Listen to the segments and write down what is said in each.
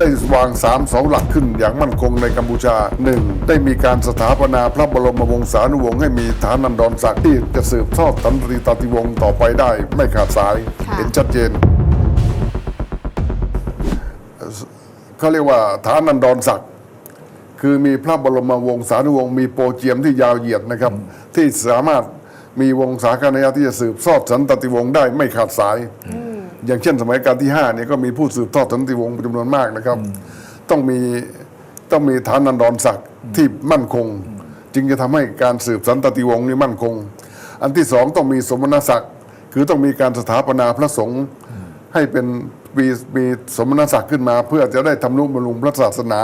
ได้วางสามเสาหลักขึ้นอย่างมั่นคงในกัมพูชาหนึ่งได้มีการสถาปนาพระบรมวงศานุวงศ์ให้มีฐานันดรศักดิ์ที่จะสืบทอดสันติตาติวงศ์ต่อไปได้ไม่ขาดสายค่ะเห็นชัดเจนเขาเรียกว่าฐานันดรศักดิ์คือมีพระบรมวงศานุวงศ์มีโปรเจียมที่ยาวเหยียดนะครับ ที่สามารถมีวงศาคณะที่จะสืบทอดสันตติวงศ์ได้ไม่ขาดสาย อย่างเช่นสมัยการที่5เนี่ยก็มีผู้สืบทอดสันติวงศ์เป็นจำนวนมากนะครับ ต้องมีต้องมีฐานันดรศักดิ์ที่มั่นคง จึงจะทำให้การสืบสันตติวงศ์นี่มั่นคง อันที่สองต้องมีสมณศักดิ์คือต้องมีการสถาปนาพระสงฆ์ให้เป็นมีมีสมณศักดิ์ขึ้นมา เพื่อจะได้ทำนุบำรุงพระศาสนา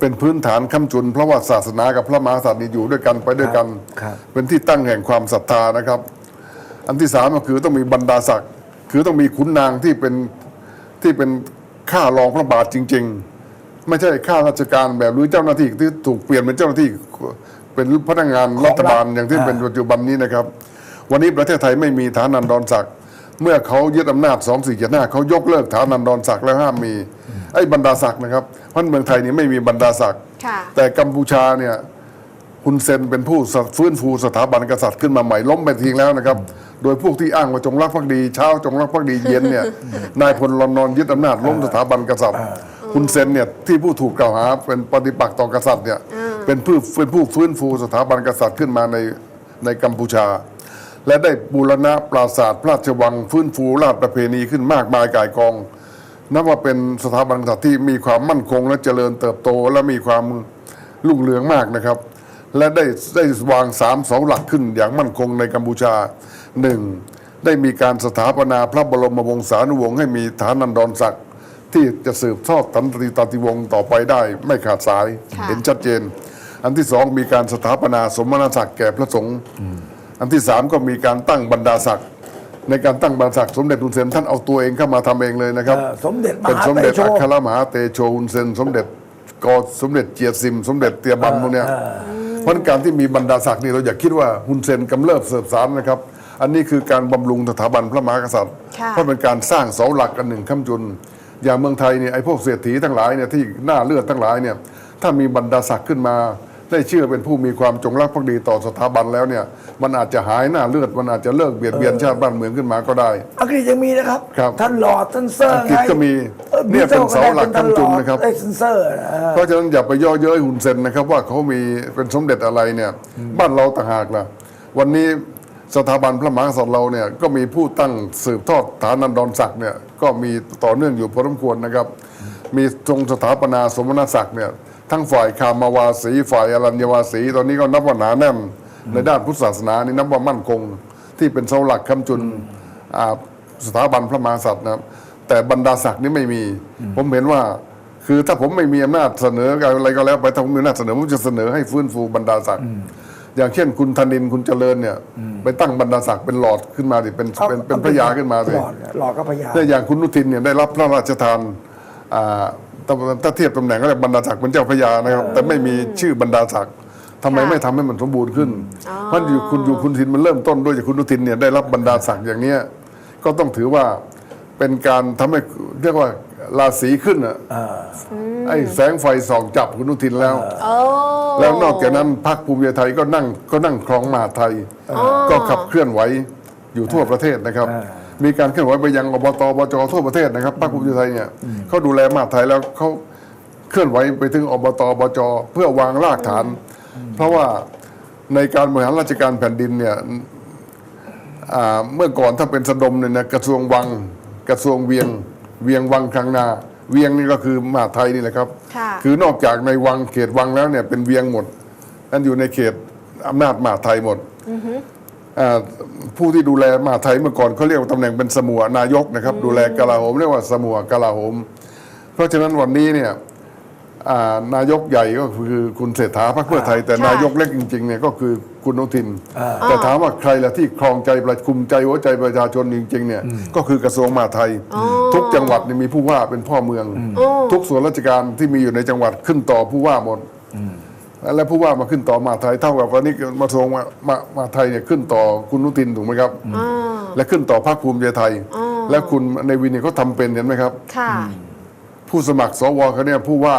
เป็นพื้นฐานค้ำจุน เพราะว่าศาสนากับพระมหากษัตริย์นี่อยู่ด้วยกันไปด้วยกันครับเป็นที่ตั้งแห่งความศรัทธานะครับ อันที่สามก็คือต้องมีบรรดาศักดิ์ คือต้องมีขุนนางที่เป็นที่เป็นข้ารองพระบาทจริง ๆ ไม่ใช่ข้าราชการแบบหรือเจ้าหน้าที่ที่ถูกเปลี่ยนเป็นเจ้าหน้าที่เป็นพนักงานรัฐบาลอย่างที่เป็นปัจจุบันนี้นะครับ วันนี้ประเทศไทยไม่มีฐานันดรศักดิ์เมื่อเขายึดอำนาจ2 4 7 5เขายกเลิกฐานันดรศักดิ์แล้วห้ามมีไอ้บรรดาศักดิ์นะครับเพราะเมืองไทยนี่ไม่มีบรรดาศักดิ์ค่ะแต่กัมพูชาเนี่ย ฮุนเซนเป็นผู้ฟื้นฟูสถาบันกษัตริย์ขึ้นมาใหม่ล้มไปทิ้งแล้วนะครับ โดยพวกที่อ้างว่าจงรักภักดีเช้าจงรักภักดีเย็นเนี่ยนายพลลอนนอนยึดอำนาจล้มสถาบันกษัตริย์ฮุนเซนเนี่ยที่ผู้ถูกกล่าวหาเป็นปฏิปักษ์ต่อกษัตริย์เนี่ยเป็นผู้เป็นผู้ฟื้นฟูสถาบันกษัตริย์ขึ้นมาในในกัมพูชา และได้บูรณะปราสาทพระราชวังฟื้นฟูราชประเพณีขึ้นมากมายก่ายกองนับว่าเป็นสถาบันกษัตริย์ที่มีความมั่นคงและเจริญเติบโตและมีความรุ่งเรืองมากนะครับ และได้ได้วางสามเสาหลักขึ้นอย่างมั่นคงในกัมพูชาหนึ่งได้มีการสถาปนาพระบรมวงศานุวงศ์ให้มีฐานันดรศักดิ์ที่จะสืบทอดสันติตาติวงศ์ต่อไปได้ไม่ขาดสายค่ะเห็นชัดเจน อันที่สองมีการสถาปนาสมณศักดิ์แก่พระสงฆ์อันที่สามก็มีการตั้งบรรดาศักดิ์ในการตั้งบรรดาศักดิ์สมเด็จตุนเซนท่านเอาตัวเองเข้ามาทำเองเลยนะครับเอ่อสมเด็จมเป็นหาสมเตเด็จโชอัครมหาเตโชฮุนเซน สมเด็จกอสมเด็จเจียซิม สมเด็จเตียบันพวกเนี้ย เพราะฉะนั้นการที่มีบรรดาศักดิ์นี่เราอย่าคิดว่าฮุนเซนกำเริบเสบสารนะครับ อันนี้คือการบำรุงสถาบันพระมหากษัตริย์ค่ะเพราะเป็นการสร้างเสาหลักกันหนึ่งค้ำจุน อย่างเมืองไทยเนี่ยไอ้พวกเศรษฐีทั้งหลายเนี่ยที่หน้าเลือดทั้งหลายเนี่ยถ้ามีบรรดาศักดิ์ขึ้นมา ได้เชื่อเป็นผู้มีความจงรักภักดีต่อสถาบันแล้วเนี่ยมันอาจจะหายหน้าเลือดมันอาจจะเลิกเบียดเบียนชาติบ้านเมืองขึ้นมาก็ได้ อังกฤษยังมีนะครับ ครับ ท่านหลอร์ดท่านเซอร์อังกฤษไงก็มีออเนี่ยเป็นเสาหลักท่านค้ำจุนนะครับได้เซนเซอร์นะเพราะฉะนั้นอย่าไปย่อเย้ยหุ่นเซนนะครับว่าเขามีเป็นสมเด็จอะไรเนี่ยบ้านเราต่างหากล่ะวันนี้สถาบันพระมหากษัตริย์เราเนี่ยก็มีผู้ตั้งสืบทอดฐานันดรศักดิ์เนี่ยก็มีต่อเนื่องอยู่พอสมควรนะครับ มีทรงสถาปนาสมณศักดิ์เนี่ย ทั้งฝ่ายคามาวาสีฝ่ายอรัญญวาสีตอนนี้ก็นับว่าหนาแน่นในด้านพุทธศาสนานี่นับว่ามั่นคง ที่เป็นเสาหลักค้ำจุนอ่าสถาบันพระมหากษัตริย์นะครับแต่บรรดาศักดิ์นี่ไม่มี ผมเห็นว่า คือถ้าผมไม่มีอำนาจเสนออะไรก็แล้วไปถ้าผมมีอำนาจเสนอผมจะเสนอให้ฟื้นฟูบรรดาศักดิ์อย่างเช่นคุณธนินคุณเจริญเนี่ย ไปตั้งบรรดาศักดิ์เป็นหลอดขึ้นมาดิเป็นเป็นเป็นพระยาขึ้นมาสิหลอดหลอดก็พระยาเนี่ยอย่างคุณนุทินเนี่ยได้รับพระราชทานอ่า ถ้าถ้าเทียบตำแหน่งก็เรียกบรรดาศักดิ์เป็นเจ้าพระยานะครับ แต่ไม่มีชื่อบรรดาศักดิ์ทำไมค่ะไม่ทำให้มันสมบูรณ์ขึ้นอ๋อเพราะอยู่คุณอยู่คุณทินมันเริ่มต้นด้วยจากคุณนุทินเนี่ยได้รับบรรดาศักดิ์อย่างเนี้ยก็ต้องถือว่าเป็นการทำให้เรียกว่าราศีขึ้นอะไอ้แสงไฟส่องจับคุณนุทินแล้ว โอ้ แล้วนอกจากนั้นพรรคภูมิใจไทยก็นั่งก็นั่งครองมหาดไทย ก็ขับเคลื่อนไหวอยู่ทั่วประเทศนะครับ มีการเคลื่อนไหวไปยังอบตบจทั่วประเทศนะครับพรรคภูมิใจไทยเนี่ยเขาดูแลมหาดไทยแล้วเขาเคลื่อนไหวไปถึงอบตบจเพื่อวางรากฐาน เพราะว่าในการบริหารราชการแผ่นดินเนี่ยอ่าเมื่อก่อนถ้าเป็นสะดมเนี่ยนะกระทรวงวังกระทรวงเวียงเวียงวังคลังนาเวียงนี่ก็คือมหาดไทยนี่แหละครับค่ะคือนอกจากในวังเขตวังแล้วเนี่ยเป็นเวียงหมดนั่นอยู่ในเขตอำนาจมหาดไทยหมดอ่า ผู้ที่ดูแลมหาดไทยเมื่อก่อนเขาเรียกว่าตำแหน่งเป็นสมัวนายกนะครับ ดูแลกลาโหมเรียกว่าสมัวกลาโหม เพราะฉะนั้นวันนี้เนี่ยอ่านายกใหญ่ก็คือคุณเศรษฐาพรรคเพื่อไทย แต่ใช่นายกเล็กจริงๆเนี่ยก็คือคุณอนุทินอ่าแต่ถามว่าใครล่ะที่ครองใจประคุมใจหัวใจประชาชนจริงๆเนี่ยก็คือกระทรวงมหาดไทย ทุกจังหวัดเนี่ยมีผู้ว่าเป็นพ่อเมือง ทุกส่วนราชการที่มีอยู่ในจังหวัดขึ้นต่อผู้ว่าหมด และผู้ว่ามาขึ้นต่อมหาดไทยเท่ากับวันนี้มาทรวงมามามาไทยเนี่ยขึ้นต่อคุณอนุทินถูกไหมครับอ่าและขึ้นต่อพรรคภูมิใจไทย และคุณในวินเนี่ยเขาทำเป็นเห็นไหมครับค่ะผู้สมัครสวเขาเนี่ยผู้ว่า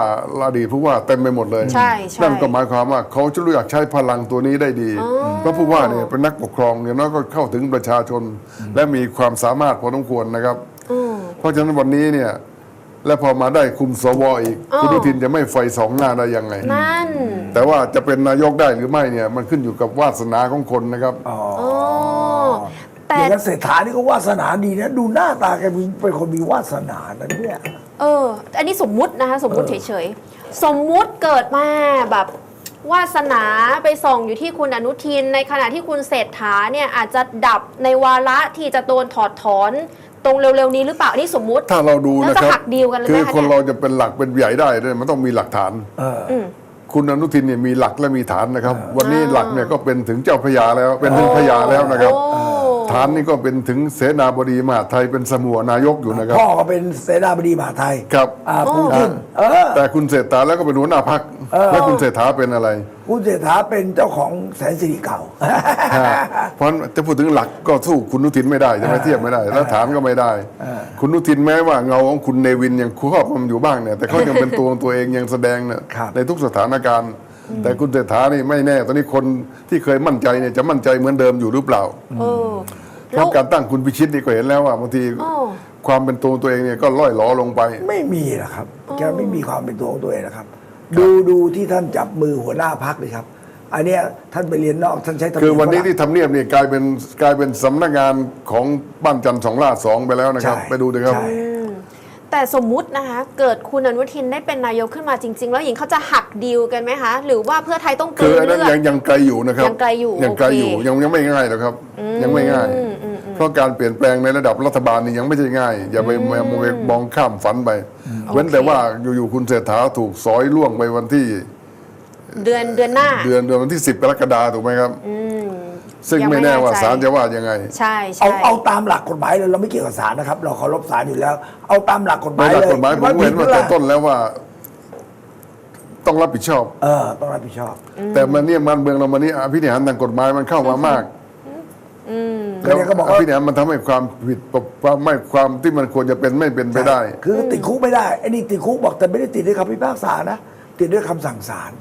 อดีตผู้ว่าเต็มไปหมดเลยใช่ใช่นั่นก็หมายความว่าเขาจะรู้อยากใช้พลังตัวนี้ได้ดีเพราะผู้ว่าเนี่ยเป็นนักปกครองเนี่ยน้อยก็เข้าถึงประชาชน และมีความสามารถพอสมควรนะครับอืมเพราะฉะนั้นวันนี้เนี่ย และพอมาได้คุมสวอีก อ้อคุณอนุทินจะไม่ไฟสองหน้าได้ยังไง นั่นแต่ว่าจะเป็นนายกได้หรือไม่เนี่ยมันขึ้นอยู่กับวาสนาของคนนะครับอ๋ออ๋อแต่อย่างนั้นเศรษฐานี่ก็วาสนาดีนะ ดูหน้าตาแกมีเป็นคนมีวาสนานะเนี่ยเออ อันนี้สมมุตินะคะ สมมุติเฉยๆ สมมุติเกิดมาแบบวาสนาไปส่องอยู่ที่คุณอนุทิน ในขณะที่คุณเศรษฐาเนี่ยอาจจะดับในวาระที่จะโดนถอดถอน ตรงเร็วๆนี้หรือเปล่าอันนี่สมมุติ ถ้าเราดูแล้วนะจะครับ หักดีลกันเลยคืไหมอคะคนเนี่ย เราจะเป็นหลักเป็นใหญ่ได้เนี่ยมันต้องมีหลักฐาน เออ อืม คุณอนุทินเนี่ยมีหลักและมีฐานนะครับ วันนี้หลักเนี่ยก็เป็นถึงเจ้าพระยาแล้ว เป็นถึงพระยาแล้วนะครับ โอ้ ฐานนี่ก็เป็นถึงเสนาบดีมหาดไทยเป็นสมุนายกอยู่นะครับพ่อก็เป็นเสนาบดีมหาดไทยครับอ่าปูตินเออแต่คุณเศรษฐาแล้วก็เป็นหัวหน้าพักเออแล้วคุณเศรษฐาเป็นอะไร คุณเศรษฐาเป็นเจ้าของแสนสิริเก่าฮะเพราะจะพูดถึงหลักก็สู้คุณอนุทินไม่ได้จะไม่เทียบไม่ได้ แล้วฐานก็ไม่ได้ คุณอนุทินแม้ว่าเงาของคุณเนวินยังครอบงำอยู่บ้างเนี่ยแต่เขายังเป็นตัวของตัวเองยังแสดงเนี่ยครับในทุกสถานการณ์ แต่คุณเศรษฐานี่ไม่แน่ ตอนนี้คนที่เคยมั่นใจเนี่ยจะมั่นใจเหมือนเดิมอยู่หรือเปล่าเออเพแล้วราะการตั้งคุณพิชิตนี่ก็เห็นแล้วว่าบางทีอ้อความเป็นตัวตัวเองเนี่ยก็ล่อยหลอลงไป ไม่มีนะครับ แกไม่มีความเป็นตัวของตัวเองนะครับ ดูดูที่ท่านจับมือหัวหน้าพักเลยครับ อันเนี้ยท่านไปเรียนนอกท่านใช้ทำคือวันนี้ฝรั่งที่ทำเนียบเนี่ยกลายเป็นกลายเป็นสำนักงานของบ้านจันทร์สองลาดสองไปแล้วนะครับ ใช่ไปดูเลยครับ ใช่ แต่สมมุตินะคะ เกิดคุณอนุทินได้เป็นนายกขึ้นมาจริง ๆ แล้วหญิงเขาจะหักดีลกันไหมคะ หรือว่าเพื่อไทยต้องกคืลือนอันนั้นเลือยัด งยังไกลอยู่นะครับยังไกลอยู่ยังไกลอยู่โอเคยังยังไม่ง่ายหรอกครับ ยังไม่ง่ายอืมอืมอืมเพราะการเปลี่ยนแปลงในระดับรัฐบาลนี่ยังไม่ใช่ง่าย อย่าไปมองไปมองข้ามฝันไป เว้นแต่ว่าอยู่ๆคุณเศรษฐาถูกสอยล่วงไปวันที่ เดือนเดือนหน้า เดือนเดือนวันที่ 10กรกฎาคมถูกไหมครับ อืม ซึ่งยังไม่แน่ว่าใจ ศาลจะว่ายังไง ใช่เอาใช่ เอาตามหลักกฎหมายเลยเราไม่เกี่ยวกับศาลนะครับ เราเคารพศาลอยู่แล้ว เอาตามหลักกฎหในมายหลักเลยกฎหมายผมเห็นว่าแต่ต้นแล้วว่า ต้องรับผิดชอบ เออต้องรับผิดชอบ แต่มันเนี่ยมันเมืองเรามันนี่อภินิหารทางกฎหมายมันเข้ามามากก็เนี่ยก็บอกอว่าภินิหารมันทำให้ความผิดความไม่ความที่มันควรจะเป็นไม่เป็นไปได้ คือติดคุกไม่ได้ไอ้นี่ติดคุกบอกแต่ไม่ได้ติดด้วยคำพิพากษานะ ติดด้วยคำสั่งศาล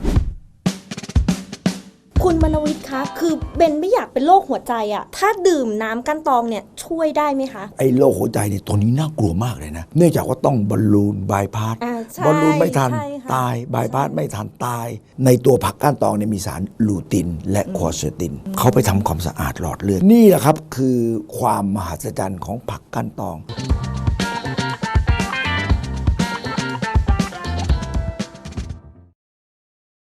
คุณมนวิทย์คะ คือเบนไม่อยากเป็นโรคหัวใจอะถ้าดื่มน้ำกันตองเนี่ยช่วยได้ไหมคะ ไอ้โรคหัวใจเนี่ยตัวนี้น่ากลัวมากเลยนะ เนื่องจากว่าต้องบอลลูนบายพาสอ่าใช่บอลลูนไม่ทันใช่ค่ะตายบายพาสไม่ทันตาย ในตัวผักก้านตองเนี่ยมีสารลูติน และควอเซติน เขาไปทำความสะอาดหลอดเลือดนี่แหละครับคือความมหัศจรรย์ของผักก้านตอง